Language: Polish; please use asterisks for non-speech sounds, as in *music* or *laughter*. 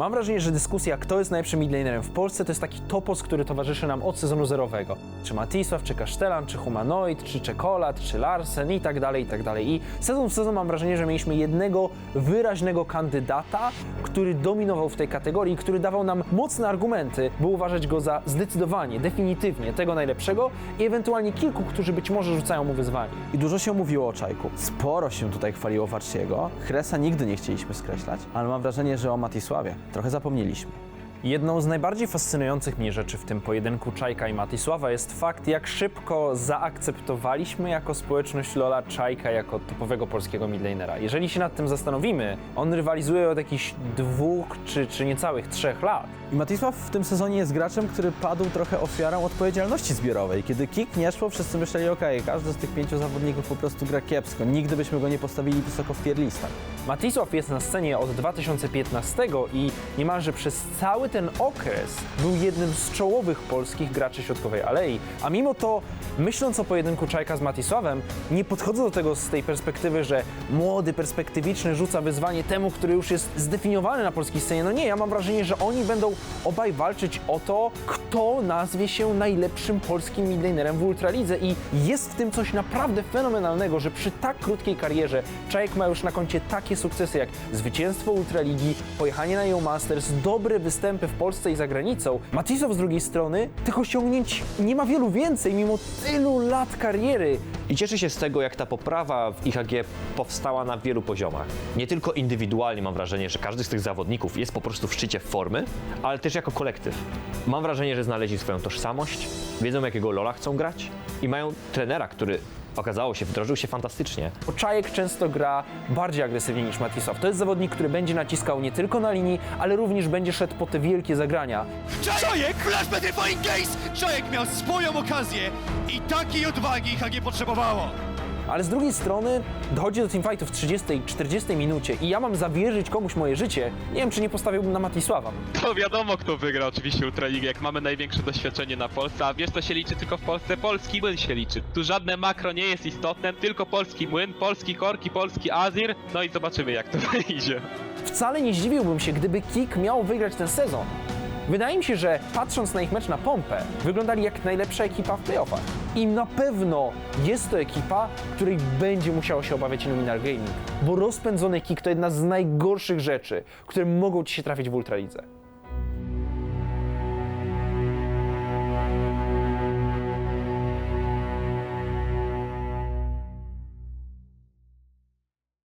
Mam wrażenie, że dyskusja, kto jest najlepszym midlanerem w Polsce, to jest taki topos, który towarzyszy nam od sezonu zerowego. Czy Matisław, czy Kasztelan, czy Humanoid, czy Czekolad, czy Larsen i tak dalej, i tak dalej. I sezon w sezon mam wrażenie, że mieliśmy jednego wyraźnego kandydata, który dominował w tej kategorii, który dawał nam mocne argumenty, by uważać go za zdecydowanie, definitywnie tego najlepszego i ewentualnie kilku, którzy być może rzucają mu wyzwanie. I dużo się mówiło o Czajku. Sporo się tutaj chwaliło Warciego. Kresa nigdy nie chcieliśmy skreślać, ale mam wrażenie, że o Matisławie trochę zapomnieliśmy. Jedną z najbardziej fascynujących mnie rzeczy w tym pojedynku Czajka i Matisława jest fakt, jak szybko zaakceptowaliśmy jako społeczność Lola Czajka jako typowego polskiego midlanera. Jeżeli się nad tym zastanowimy, on rywalizuje od jakichś dwóch czy, czy niecałych trzech lat. I Matisław w tym sezonie jest graczem, który padł trochę ofiarą odpowiedzialności zbiorowej. Kiedy kick nie szło, wszyscy myśleli, ok, każdy z tych pięciu zawodników po prostu gra kiepsko. Nigdy byśmy go nie postawili wysoko w tier listach. Matisław jest na scenie od 2015 i niemalże przez cały ten okres był jednym z czołowych polskich graczy środkowej alei. A mimo to, myśląc o pojedynku Czajka z Matisławem, nie podchodzę do tego z tej perspektywy, że młody, perspektywiczny rzuca wyzwanie temu, który już jest zdefiniowany na polskiej scenie. No nie, ja mam wrażenie, że oni będą obaj walczyć o to, kto nazwie się najlepszym polskim midlanerem w Ultralidze i jest w tym coś naprawdę fenomenalnego, że przy tak krótkiej karierze Czajek ma już na koncie takie sukcesy jak zwycięstwo Ultraligi, pojechanie na EU Masters, dobre występy w Polsce i za granicą. Matisław z drugiej strony tych osiągnięć nie ma wielu więcej mimo tylu lat kariery. I cieszę się z tego, jak ta poprawa w IHG powstała na wielu poziomach. Nie tylko indywidualnie mam wrażenie, że każdy z tych zawodników jest po prostu w szczycie formy, ale też jako kolektyw. Mam wrażenie, że znaleźli swoją tożsamość, wiedzą jakiego Lola chcą grać i mają trenera, który okazało się, wdrożył się fantastycznie. Bo Czajek często gra bardziej agresywnie niż Matisław. To jest zawodnik, który będzie naciskał nie tylko na linii, ale również będzie szedł po te wielkie zagrania. Czajek! Flash Petrifying Gaze! Czajek miał swoją okazję i takiej odwagi HG potrzebowało. Ale z drugiej strony dochodzi do teamfightu w 30-40 minucie i ja mam zawierzyć komuś moje życie. Nie wiem, czy nie postawiłbym na Matisława. To wiadomo, kto wygra oczywiście Ultraligę, jak mamy największe doświadczenie na Polsce, a wiesz co się liczy tylko w Polsce? Polski młyn się liczy. Tu żadne makro nie jest istotne, tylko polski młyn, polski korki, polski Azir, no i zobaczymy jak to *laughs* wyjdzie. Wcale nie zdziwiłbym się, gdyby Kik miał wygrać ten sezon. Wydaje mi się, że patrząc na ich mecz na pompę, wyglądali jak najlepsza ekipa w playoffach. I na pewno jest to ekipa, której będzie musiało się obawiać Illuminar Gaming, bo rozpędzony kick to jedna z najgorszych rzeczy, które mogą ci się trafić w Ultralidze.